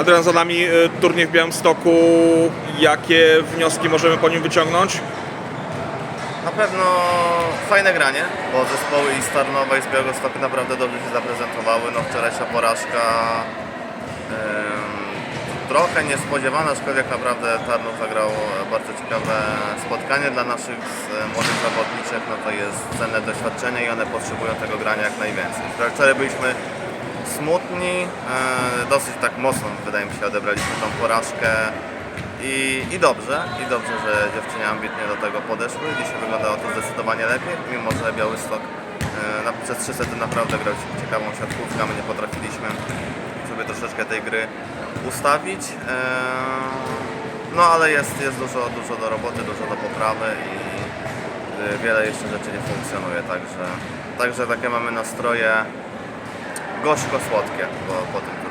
Adrian za nami y, turniej w Białymstoku. Jakie wnioski możemy po nim wyciągnąć? Na pewno fajne granie, bo zespoły i z Tarnowa i z Białegostoku naprawdę dobrze się zaprezentowały. No wczorajsza porażka em, trochę niespodziewana, aczkolwiek naprawdę Tarnów zagrał bardzo ciekawe spotkanie dla naszych z- młodych zawodniczek. No to jest cenne doświadczenie i one potrzebują tego grania jak najwięcej. Wczoraj byliśmy smutni, e, dosyć tak mocno wydaje mi się odebraliśmy tą porażkę. I, I dobrze, i dobrze, że dziewczyny ambitnie do tego podeszły. Dzisiaj wyglądało to zdecydowanie lepiej, mimo że Białystok e, na, przez trzy sety naprawdę grał ciekawą siatkówkę, my nie potrafiliśmy sobie troszeczkę tej gry ustawić. E, no ale jest, jest dużo, dużo do roboty, dużo do poprawy i wiele jeszcze rzeczy nie funkcjonuje, także, także takie mamy nastroje gorzko-słodkie po, po tym